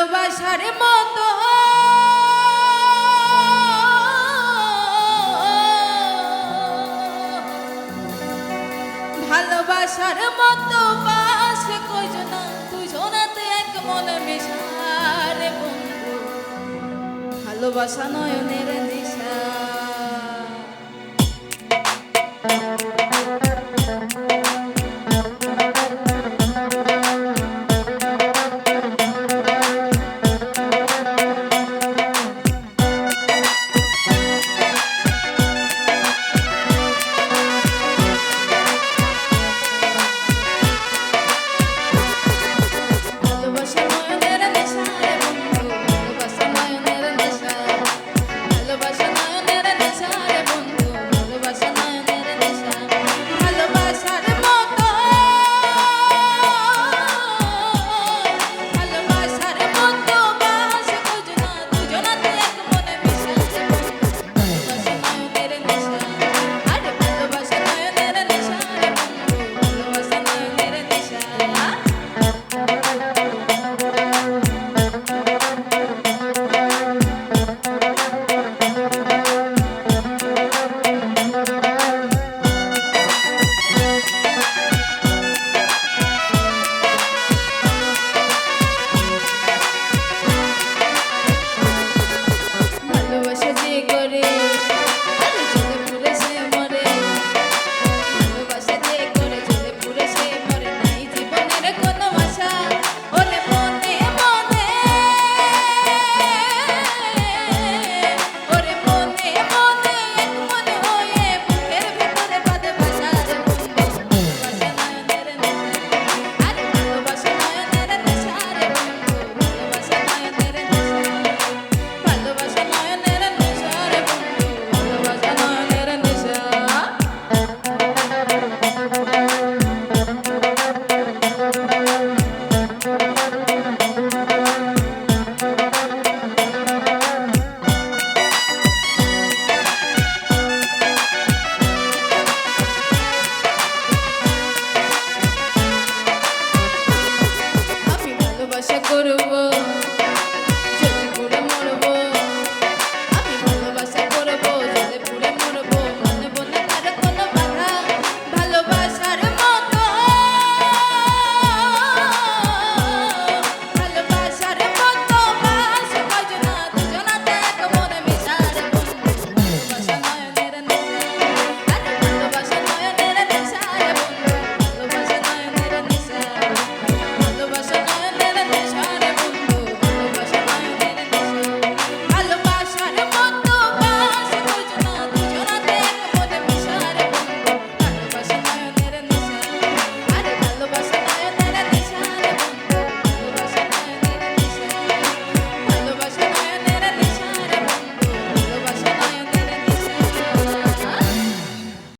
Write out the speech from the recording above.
ভালোবাসার মতো। ভালোবাসার মতো বাস কইজনা দুজনাতে এক মনে মিশারে বন্ধু। ভালোবাসা নয়নের নীল